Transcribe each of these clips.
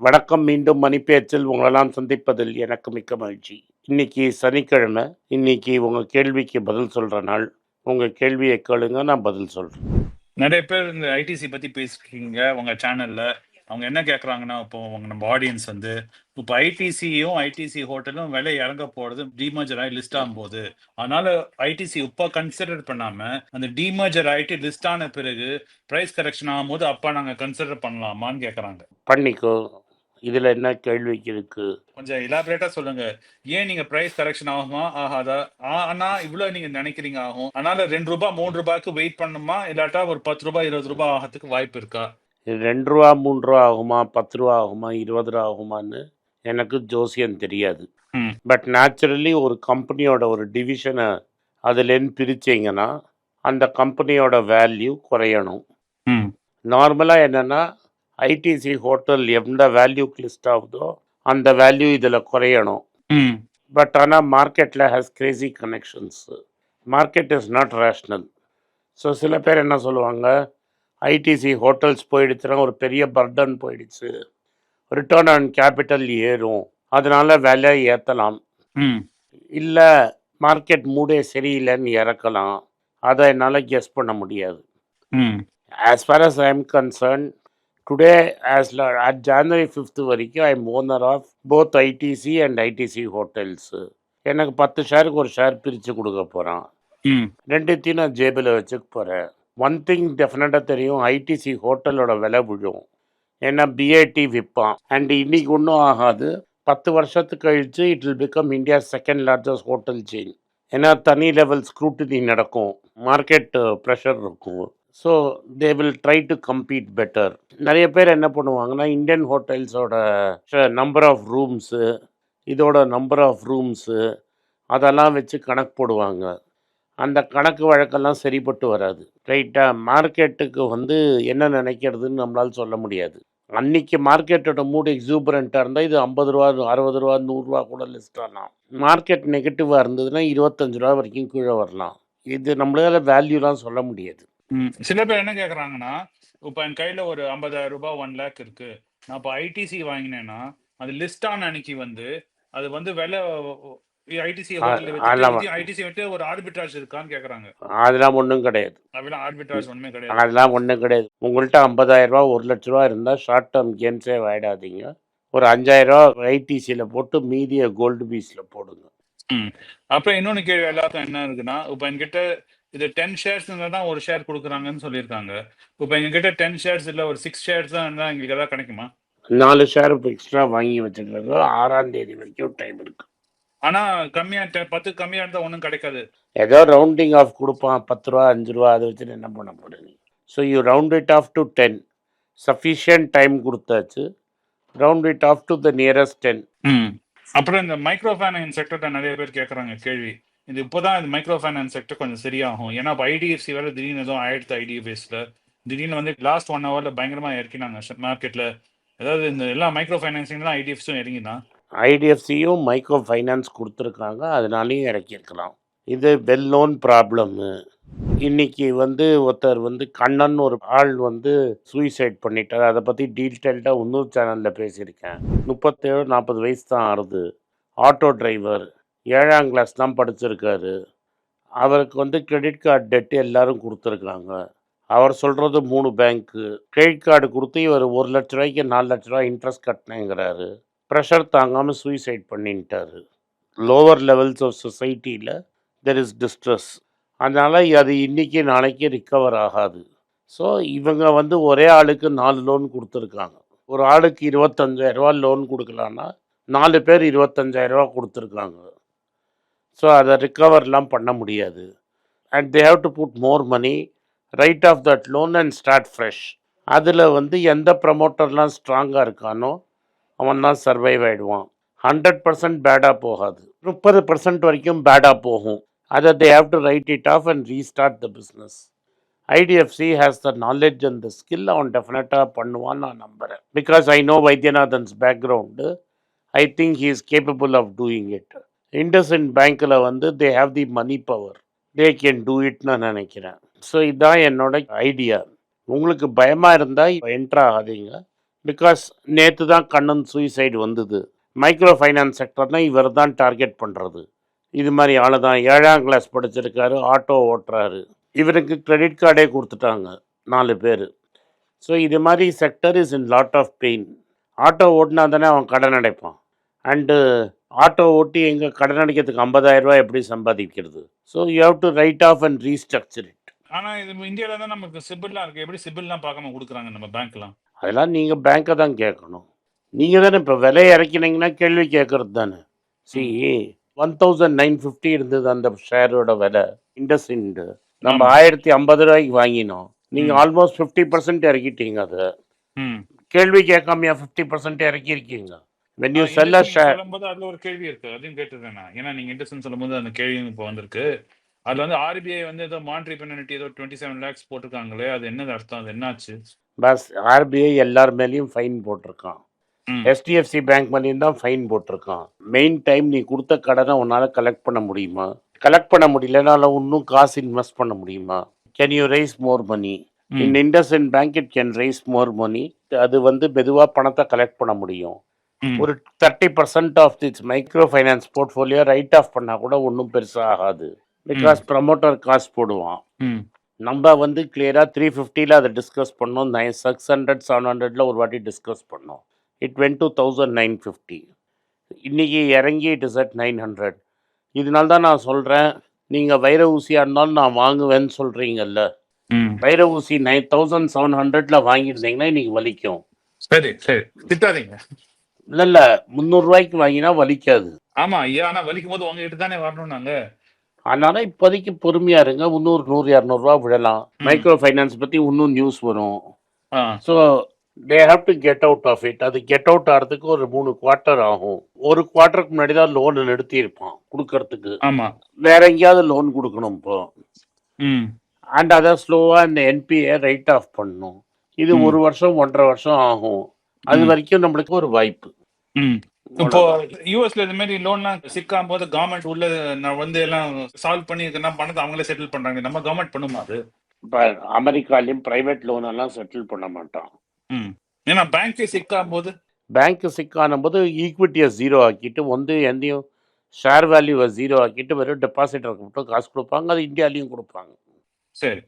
வணக்கம் மீண்டும் மணிப்பேச்சில் உங்களெல்லாம் சந்திப்பதில் எனக்கு மிக்க மகிழ்ச்சி. இன்னைக்கு சனிக்கிழமை இன்னைக்கு உங்க கேள்விக்கு பதில் சொல்ற நாள். உங்க கேள்வியை கேளுங்க நான் பதில் சொல்றேன். நிறைய பேர் இந்த ஐடிசி பத்தி பேசிருக்கீங்க உங்க சேனல்ல அவங்க என்ன கேக்குறாங்கன்னா இப்போ உங்க நம்ம ஆடியன்ஸ் வந்து இப்போ ஐடிசியும் ஐடிசி ஹோட்டலும் விலை இறங்க போறது டிமர்ஜர் ஆகி லிஸ்ட் ஆகும் போது. அதனால ஐடிசி இப்போ கன்சிடர் பண்ணாம அந்த டிமர்ஜர் ஆயிட்டு லிஸ்ட் ஆன பிறகு பிரைஸ் கரெக்ஷன் ஆகும்போது அப்ப நாங்க கன்சிடர் பண்ணலாமான்னு கேக்குறாங்க. பண்ணிக்கோ. இதுல என்ன கேள்விக்கு இருக்கு? கொஞ்சம் இலாபரேட்டா சொல்லுங்க. ஏன் நீங்க பிரைஸ் கரெக்ஷன் ஆகுமா? ஆகாதா? ஆனா இவ்வளவு நீங்க நினைக்கிறீங்க ஆகும். அதனால ரெண்டு ரூபாய் மூணு ரூபாய்க்கு வெயிட் பண்ணுமா? இல்லாட்டா ஒரு பத்து ரூபாய் இருபது ரூபாய் ஆகிறதுக்கு வாய்ப்பு இருக்கா? ரெண்டு ரூபா மூணு ரூபா ஆகுமா? பத்து ரூபா ஆகுமா? இருபது ரூபா ஆகுமான்னு எனக்கு ஜோசியம் தெரியாது. பட் நேச்சுரலி ஒரு கம்பெனியோட ஒரு டிவிஷனை அதுலேருந்து பிரிச்சீங்கன்னா அந்த கம்பெனியோட வேல்யூ குறையணும். நார்மலாக என்னென்னா ஐடிசி ஹோட்டல் எந்த வேல்யூக்கு லிஸ்ட் ஆகுதோ அந்த வேல்யூ இதில் குறையணும். பட் ஆனால் மார்க்கெட்டில் has crazy connections market is not rational so சில பேர் என்ன சொல்லுவாங்க? ஐடிசி ஹோட்டல்ஸ் போயிடுச்சுன்னா ஒரு பெரிய பர்டன் போயிடுச்சு. ரிட்டர்ன் ஆன் கேபிட்டல் ஏறும். அதனால விலை ஏற்றலாம் இல்லை மார்க்கெட் மூடே சரியில்லைன்னு இறக்கலாம். அதை என்னால் கெஸ் பண்ண முடியாது. ம். As far as I am as la- at January 5th வரைக்கும் I am owner of both ITC and ITC hotels எனக்கு பத்து ஷேருக்கு ஒரு ஷேர் பிரித்து கொடுக்க போகிறான் ம். ரெண்டுத்தையும் நான் ஜேபில் வச்சுக்க போகிறேன் ஒன் திங் டெஃபினட்டாக தெரியும் ஐடிசி ஹோட்டலோட விலை விழும். ஏன்னா பிஐடி விற்பான். அண்ட் இன்னைக்கு ஒன்றும் ஆகாது. பத்து வருஷத்துக்கு கழிச்சு it will become India second largest hotel chain ஏன்னா தனி லெவல் ஸ்க்ரூட்டினி நடக்கும். மார்க்கெட் ப்ரெஷர் இருக்கும். So they will try to compete better நிறைய பேர் என்ன பண்ணுவாங்கன்னா இந்தியன் ஹோட்டல்ஸோட நம்பர் ஆஃப் ரூம்ஸு இதோட நம்பர் ஆஃப் ரூம்ஸு அதெல்லாம் வச்சு கணக்கு போடுவாங்க. அந்த கணக்கு வழக்கெல்லாம் சரிப்பட்டு வராது. ரைட்டாக மார்க்கெட்டுக்கு வந்து என்ன நினைக்கிறதுன்னு நம்மளால் சொல்ல முடியாது. அன்னைக்கு மார்க்கெட்டோட மூடு எக்ஸூபரண்ட்டாக இருந்தால் இது ஐம்பது ரூபா அறுபது ரூபா நூறுரூவா கூட லிஸ்ட் ஆகலாம் மார்க்கெட் நெகட்டிவாக இருந்ததுன்னா இருபத்தஞ்சு ரூபா வரைக்கும் கீழே வரலாம். இது நம்மளால் வேல்யூலாம் சொல்ல முடியாது. சில பேர் என்ன கேக்குறாங்கன்னா இப்போ என் கையில ஒரு ஐம்பதாயிரம் ரூபாய் ஒன் லேக் இருக்கு. நான் இப்போ ஐடிசி வாங்கினேன்னா அது லிஸ்ட் ஆன அன்னைக்கு வந்து அது வந்து விலை ஐடிசி அதெல்லாம் ஐடிசி விட்டு ஒரு ஆர்பிட்ராஜ் இருக்கான்னு கேக்குறாங்க. அதெல்லாம் ஒன்றும் கிடையாது. அப்படிலாம் ஆர்பிட்ராஜ் ஒண்ணுமே கிடையாது. அதெல்லாம் ஒன்றும் கிடையாது. உங்கள்கிட்ட ஐம்பதாயிரம் ரூபா ஒரு லட்ச ரூபா இருந்தால் ஷார்ட் டேர்ம் கேம்ஸே விளையாடாதீங்க ஒரு அஞ்சாயிரம் ரூபா ஐடிசியில் போட்டு மீதியை கோல்டு பீஸில் போடுங்க. அப்புறம் இன்னொன்னு கேள்வி எல்லாருக்கும் என்ன இருக்குன்னா இப்போ என்கிட்ட இது டென் ஷேர்ஸ் இருந்தால் தான் ஒரு ஷேர் கொடுக்குறாங்கன்னு சொல்லியிருக்காங்க. இப்போ எங்ககிட்ட டென் ஷேர்ஸ் இல்லை ஒரு சிக்ஸ் ஷேர்ஸ் தான் இருந்தால் எங்களுக்கு எதாவது கிடைக்குமா? நாலு ஷேர் எக்ஸ்ட்ரா வாங்கி வச்சுக்கிறது ஆறாம் தேதி வரைக்கும் டைம் இருக்கு. ஆனா கம்மியா பத்து கம்மியா இருந்தா ஒன்றும் கிடைக்காது. ஏதோ ரவுண்டிங் ஆஃப் கொடுப்பான் பத்து ரூபா அஞ்சு ரூபா அதை வச்சு என்ன பண்ண போறீங்க? So you round it off to ten sufficient time கொடுத்தாச்சு. Round it off to the nearest ten hmm. அப்புறம் இந்த மைக்ரோ ஃபைனான்ஸ் செக்டர்ல நிறைய பேர் கேட்குறாங்க கேள்வி. இது இப்போதான் இந்த மைக்ரோ ஃபைனான்ஸ் செக்டர் கொஞ்சம் சரியாகும். ஏன்னா இப்போ ஐடிஎஃப்சி வேற திடீர்னு எதுவும் ஆயிடுத்து ஐடிஎஃப்எஸ்ல திடீர்னு வந்து லாஸ்ட் ஒன் ஹவர்ல பயங்கரமா இறக்கினாங்க மார்க்கெட்ல அதாவது இந்த எல்லா மைக்ரோ ஃபைனான்சிங்லாம் ஐடிஎஃப்ஸும் இறங்கிதான். ஐடிஎஃப்சியும் மைக்ரோ ஃபைனான்ஸ் கொடுத்துருக்காங்க. அதனாலையும் இறக்கியிருக்கலாம். இது வெல் நோன் ப்ராப்ளம்மு இன்னைக்கு வந்து ஒருத்தர் வந்து கண்ணன் ஒரு ஆள் வந்து சூசைட் பண்ணிட்டார். அதை பற்றி டீட்டெயில்டாக இன்னொரு சேனலில் பேசியிருக்கேன். முப்பத்தேழு நாற்பது வயசு தான் ஆறுது. ஆட்டோ டிரைவர் ஏழாம் கிளாஸ் தான் படிச்சிருக்காரு. அவருக்கு வந்து கிரெடிட் கார்டு டெட்டு எல்லாரும் கொடுத்துருக்காங்க. அவர் சொல்கிறது மூணு பேங்க்கு கிரெடிட் கார்டு கொடுத்து இவர் ஒரு லட்ச ரூபாய்க்கு நாலு லட்ச ரூபா இன்ட்ரெஸ்ட் கட்டினேங்கிறாரு. ப்ரெஷர் தாங்காமல் சூசைட் பண்ணிட்டாரு. லோவர் லெவல்ஸ் ஆஃப் சொசைட்டியில் தெர் இஸ் டிஸ்ட்ரெஸ் அதனால் அது இன்றைக்கி நாளைக்கு ரிக்கவர் ஆகாது. ஸோ இவங்க வந்து ஒரே ஆளுக்கு நாலு லோன் கொடுத்துருக்காங்க. ஒரு ஆளுக்கு இருபத்தஞ்சாயிரரூவா லோன் கொடுக்கலான்னா நாலு பேர் இருபத்தஞ்சாயிரரூவா கொடுத்துருக்காங்க. ஸோ அதை ரிக்கவர்லாம் பண்ண முடியாது. And they have to put more money write off that loan and start fresh அதில் வந்து எந்த ப்ரமோட்டர்லாம் ஸ்ட்ராங்காக இருக்கானோ அவன் தான் சர்வைவ் ஆகிடுவான் ஹண்ட்ரட் பர்சன்ட் பேடாக போகாது. முப்பது பர்சன்ட் வரைக்கும் பேடாக போகும். அதை they have to write it off and restart the business IDFC has the knowledge and the skill அவன் டெஃபினட்டாக பண்ணுவான்னு நான் நம்புகிறேன் because I know வைத்தியநாதன்ஸ் background I think he is capable of doing it IndusInd பேங்க்கில் வந்து they have the money power they can do it நான் நினைக்கிறேன். So இதுதான் என்னோட ஐடியா உங்களுக்கு பயமாக இருந்தால் என்ட்ரு ஆகாதீங்க. பிகாஸ் நேற்று தான் கண்ணன் சூசைடு வந்தது. மைக்ரோ ஃபைனான்ஸ் செக்டர்னால் இவர் தான் டார்கெட் பண்ணுறது இது மாதிரி ஆளு தான் ஏழாம் கிளாஸ் படிச்சிருக்காரு ஆட்டோ ஓட்டுறாரு. இவருக்கு கிரெடிட் கார்டே கொடுத்துட்டாங்க நாலு பேர். ஸோ இது மாதிரி sector is in lot of pain auto ஓட்டினா தானே அவன் கடன் அடைப்பான். அண்டு ஆட்டோ ஓட்டி எங்கே கடன் அடைக்கிறதுக்கு 50000 ரூபாய் எப்படி சம்பாதிக்கிறது? So you have to write off and restructure it ஆனா இது இந்தியால தான் நமக்கு சிபில்லாம் இருக்கு. எப்படி சிபில்லாம் பார்க்காம கொடுக்குறாங்க நம்ம பேங்க்லாம்? அதெல்லாம் நீங்கள் பேங்க்கை தான் கேட்கணும். நீங்கள் தானே இப்போ விலை இறக்கினீங்கன்னா கேள்வி கேட்கறது தானே. சி ஒன் தௌசண்ட் நைன் ஃபிஃப்டி இருந்தது அந்த ஷேரோட விலை. இண்டஸ்இண்டு நம்ம. ஆயிரத்தி ஐம்பது ரூபாய்க்கு வாங்கினோம். நீங்கள். ஆல்மோஸ்ட் ஃபிஃப்டி பர்சன்ட் இறக்கிட்டீங்க அதை. கேள்வி கேட்காமையா fifty percent இறக்கியிருக்கீங்க? When you sell a share சொல்லும்போது அதுல ஒரு கேள்வி இருக்கு. அதையும் கேட்டுருக்கேன் நான் ஏன்னா நீங்க இண்டஸ்ட்ரி சொல்லும்போது அந்த கேள்வி இப்போ வந்திருக்கு. அதுல வந்து ஆர்பிஐ வந்து ஏதோ மானிட்டரி பெனாலிட்டி ஏதோ டுவெண்ட்டி செவன் லேக்ஸ் போட்டிருக்காங்களே அது என்னது அர்த்தம்? அது என்னாச்சு? பஸ் ஆர்பிஐ எல்லார் மேலேயும் ஃபைன் போட்டிருக்கான். HDFC பேங்க் மேலேயும் தான் ஃபைன் போட்டிருக்கான். மெயின் டைம் நீ கொடுத்த கடனை உன்னால் கலெக்ட் பண்ண முடியுமா? கலெக்ட் பண்ண முடியலனால இன்னும் காசு இன்வெஸ்ட் பண்ண முடியுமா? Can you raise more money. In IndusInd bank it can raise more money அது வந்து மெதுவாக பணத்தை கலெக்ட் பண்ண முடியும். ஒரு thirty percent of this micro finance portfolio write off பண்ணால் கூட ஒன்றும் பெருசாக ஆகாது. பிகாஸ் ப்ரமோட்டர் காசு போடுவான். நம்ம வந்து கிளியராக த்ரீ ஃபிஃப்டியில் அதை டிஸ்கஸ் பண்ணோம். நைன் சிக்ஸ் ஹண்ட்ரட் செவன் ஹண்ட்ரடில் ஒரு வாட்டி டிஸ்கஸ் பண்ணோம். It when two thousand nine fifty இன்றைக்கி இறங்கி it is at nine hundred இதனால தான் நான் சொல்கிறேன் நீங்கள் வைர ஊசியாக இருந்தாலும் நான் வாங்குவேன்னு சொல்கிறீங்கல்ல. வைர ஊசி நைன் தௌசண்ட் செவன் ஹண்ட்ரடில் வாங்கியிருந்தீங்கன்னா இன்றைக்கி வலிக்கும். சரி சரி. திட்டாதீங்க. இல்லை இல்லை. முந்நூறுரூவாய்க்கு வாங்கினா வலிக்காது. ஆமா ஐயா ஆனா வலிக்கும் போது உங்ககிட்ட தானே வரணும் நாங்க. அதனால் இப்போதைக்கு பொறுமையாக இருங்க. இன்னொரு நூறு இரநூறுவா விழலாம் ம். மைக்ரோ ஃபைனான்ஸ் பற்றி இன்னும் நியூஸ் வரும். So they have to get out of it அது கெட் அவுட் ஆகிறதுக்கு ஒரு மூணு குவார்ட்டர் ஆகும். ஒரு குவார்ட்டருக்கு முன்னாடி தான் லோன் நிறுத்தியிருப்பான் கொடுக்கறதுக்கு. ஆமா. வேற எங்கேயாவது லோன் கொடுக்கணும் இப்போ. அண்ட் அதை ஸ்லோவாக இந்த என்பிஏ ரைட் ஆஃப் பண்ணணும் இது. ஒரு வருஷம் ஒன்றரை வருஷம் ஆகும். அது. வரைக்கும் நம்மளுக்கு ஒரு வாய்ப்பு. இப்போ யூஎஸ்ல இது மாதிரி லோன்லாம் சிக்காம போது கவர்மெண்ட் உள்ள நான் வந்து எல்லாம் சால்வ் பண்ணி என்ன பணத்தை அவங்களே செட்டில் பண்றாங்க. நம்ம கவர்மெண்ட் பண்ணுமா அது? இப்போ அமெரிக்காலையும் ப்ரைவேட் லோன் எல்லாம் செட்டில் பண்ண மாட்டான். ம். ஏன்னா பேங்க்கே சிக்காம போது பேங்க் சிக்கான போது ஈக்விட்டியை ஜீரோ ஆக்கிட்டு வந்து எந்தையும் ஷேர் வேல்யூவை ஜீரோ ஆக்கிட்டு வெறும் டெபாசிட்டருக்கு மட்டும் காசு கொடுப்பாங்க. அது இந்தியாலையும் கொடுப்பாங்க. சரி.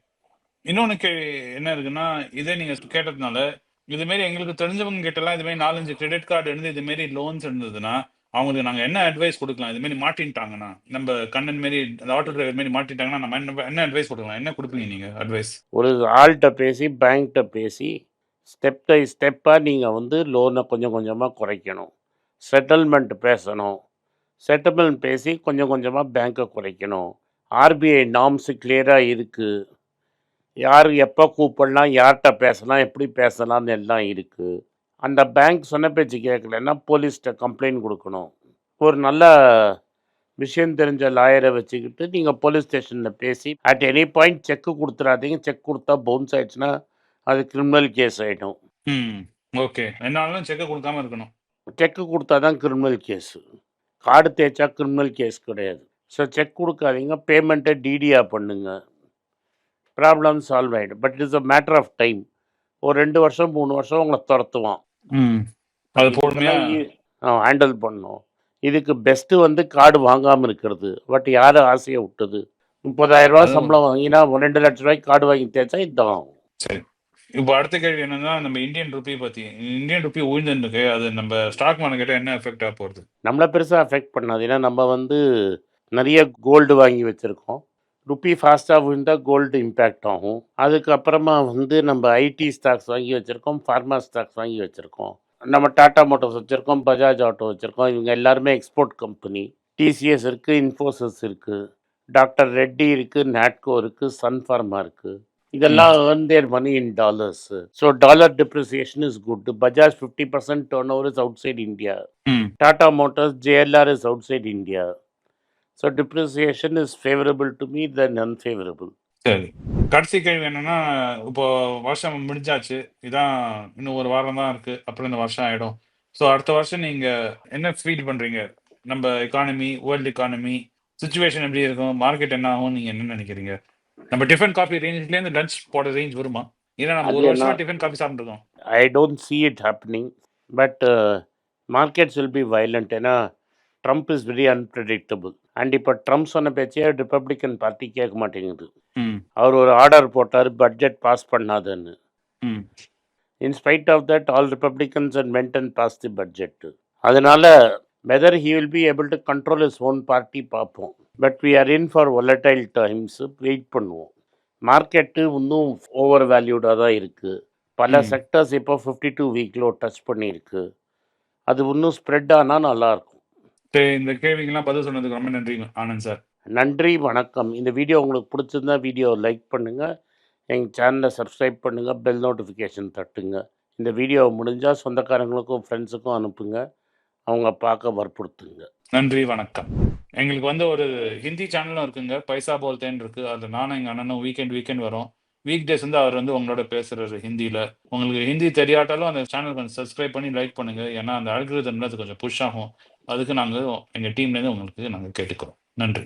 இன்னொன்னு கேள்வி என்ன இருக்குன்னா இதே நீங்க கேட்டதுனால இது மாதிரி எங்களுக்கு தெரிஞ்சவங்க கிட்டலாம் இது மாதிரி நாலஞ்சு கிரெடிட் கார்டு இருந்து இது மாதிரி லோன்ஸ் இருந்ததுன்னா அவங்களுக்கு நாங்க என்ன அட்வைஸ் கொடுக்கலாம்? இது மாதிரி மாட்டின்ட்டாங்கன்னா நம்ம கண்ணன் மாரி அந்த ஆட்டோ டிரைவர் மாதிரி மாட்டிட்டாங்கன்னா நம்ம என்ன என்ன அட்வைஸ் கொடுக்கலாம்? என்ன கொடுப்பீங்க நீங்க அட்வைஸ் ஒரு ஆள்கிட்ட பேசி பேங்க்கிட்ட பேசி ஸ்டெப் பை ஸ்டெப்பாக நீங்கள் வந்து லோனை கொஞ்சம் கொஞ்சமாக குறைக்கணும். செட்டில்மெண்ட் பேசணும். செட்டில்மெண்ட் பேசி கொஞ்சம் கொஞ்சமாக பேங்க்கை குறைக்கணும். ஆர்பிஐ நாம்ஸு கிளியராக இருக்குது யார் எப்போ கூப்பிடலாம் யார்கிட்ட பேசலாம் எப்படி பேசலாம்னு எல்லாம் இருக்குது அந்த பேங்க் சொன்ன பேச்சு கேட்கலன்னா போலீஸ்கிட்ட கம்ப்ளைண்ட் கொடுக்கணும். ஒரு நல்ல விஷயம் தெரிஞ்ச லாயரை வச்சுக்கிட்டு நீங்கள் போலீஸ் ஸ்டேஷனில் பேசி அட் எனி பாயிண்ட் செக்கு கொடுத்துடாதீங்க செக் கொடுத்தா பவுன்ஸ் ஆயிடுச்சுன்னா அது கிரிமினல் கேஸ் ஆகிடும் ஓகே என்னாலும் செக்கை கொடுக்காம இருக்கணும். செக்கு கொடுத்தா தான் கிரிமினல் கேஸு கார்டு தேய்ச்சா கிரிமினல் கேஸ் கிடையாது. ஸோ செக் கொடுக்காதீங்க. பேமெண்ட்டை டிடியாக பண்ணுங்க. ப்ராப்ளம் சால்வ் ஆகிடும் but it's a matter of time ஒரு ரெண்டு வருஷம் மூணு வருஷம் உங்களை துரத்துவான். ஹேண்டில் பண்ணணும் இதுக்கு பெஸ்ட்டு வந்து கார்டு வாங்காமல் இருக்கிறது. பட் யார் ஆசையை விட்டது? முப்பதாயிரம் ரூபா அது- சம்பளம் வாங்கினா ரெண்டு லட்ச ரூபாய்க்கு கார்டு வாங்கி தேய்ச்சா இதுதான் சரி. இப்போ அடுத்த கேள்வி என்னன்னா நம்ம இந்தியன் ருபி பத்தி இந்தியன் ருபி உயிர்ந்துருக்கு. அது நம்ம ஸ்டாக் மார்க்கெட்ட என்ன எஃபெக்ட் ஆக போகுது? நம்மளை பெருசாக அஃபெக்ட் பண்ணாது. ஏன்னா நம்ம வந்து நிறைய கோல்டு வாங்கி வச்சுருக்கோம். ருப்பி ஃபாஸ்ட்டாக விழுந்தால் கோல்டு இம்பேக்ட் ஆகும். அதுக்கப்புறமா வந்து நம்ம ஐடி ஸ்டாக்ஸ் வாங்கி வச்சுருக்கோம் ஃபார்மா ஸ்டாக்ஸ் வாங்கி வச்சுருக்கோம். நம்ம டாடா மோட்டர்ஸ் வச்சுருக்கோம் பஜாஜ் ஆட்டோ வச்சுருக்கோம் இவங்க எல்லாருமே எக்ஸ்போர்ட் கம்பெனி டிசிஎஸ் இருக்குது இன்ஃபோசிஸ் இருக்குது டாக்டர் ரெட்டி இருக்குது நாட்கோ இருக்குது சன் ஃபார்மா இருக்குது இதெல்லாம் earn their money in dollars. So dollar depreciation is good. Bajaj 50% turnover is outside india. ம். Tata Motors, JLR is outside India. So depreciation is favorable to me than unfavorable. சரி. கடைசி கேள்வி என்னன்னா இப்போ வருஷம் முடிஞ்சாச்சு. இதான் இன்னும் ஒரு வாரம் தான் இருக்கு. அப்புறம் இந்த வருஷம் ஆயிடும். ஸோ அடுத்த வருஷம் நீங்க என்ன ஃபீல் பண்றீங்க? நம்ம எக்கானமி வேர்ல்டு எக்கானமி சுச்சுவேஷன் எப்படி இருக்கும்? மார்க்கெட் என்ன ஆகும் நீங்க என்ன நினைக்கிறீங்க? நம்ம டிஃபன் காஃபி ரேஞ்ச்ல இருந்து லஞ்ச் போட ரேஞ்ச் வருமா? ஏன்னா நம்ம ஒரு வருஷமா tiffin coffee சாப்பிட்டுருக்கோம். I don't see it happening. But markets will be violent. ஏன்னா Trump is very unpredictable and இப்போ ட்ரம்ப் சொன்ன பேச்சே ரிப்பப்ளிக்கன் பார்ட்டி கேட்க மாட்டேங்குது. அவர் ஒரு ஆர்டர் போட்டார் பட்ஜெட் பாஸ் பண்ணாதுன்னு. ம். In spite of that all Republicans and meant and pass the budget அதனால whether he will be able to control his own party பார்ப்போம். But we are in for volatile times wait பண்ணுவோம். Market இன்னும் over வேல்யூடாக தான் இருக்குது பல. Sectors இப்போ fifty two week low touch பண்ணியிருக்கு. அது இன்னும் ஸ்ப்ரெட் ஆனால் நல்லாயிருக்கும் சரி இந்த கேள்விக்கெல்லாம் பதில் சொன்னதுக்கு ரொம்ப நன்றி ஆனந்த் சார். நன்றி வணக்கம். இந்த வீடியோ உங்களுக்கு பிடிச்சிருந்தா வீடியோ லைக் பண்ணுங்கள் எங்கள் சேனலை சப்ஸ்கிரைப் பண்ணுங்கள் பெல் நோட்டிஃபிகேஷன் தட்டுங்க. இந்த வீடியோ முடிஞ்சால் சொந்தக்காரங்களுக்கும் ஃப்ரெண்ட்ஸுக்கும் அனுப்புங்க. அவங்க பார்க்க வற்புறுத்துங்க. நன்றி வணக்கம். எங்களுக்கு வந்து ஒரு ஹிந்தி சேனலும் இருக்குங்க. பைசா போல்தேன் இருக்கு. அது நானும் எங்கள் அண்ணனும் வீக்கெண்ட் வீக்கெண்ட் வரும். வீக் டேஸ் வந்து அவர் வந்து உங்களோட பேசுறாரு ஹிந்தியில். உங்களுக்கு ஹிந்தி தெரியாட்டாலும் அந்த சேனல் கொஞ்சம் சப்ஸ்கிரைப் பண்ணி லைக் பண்ணுங்க. ஏன்னா அந்த அல்கிரிதம்ல அது கொஞ்சம் புஷ் ஆகும். அதுக்கு நாங்கள் எங்கள் டீம்லேருந்து உங்களுக்கு நாங்கள் கேட்டுக்கிறோம். நன்றி.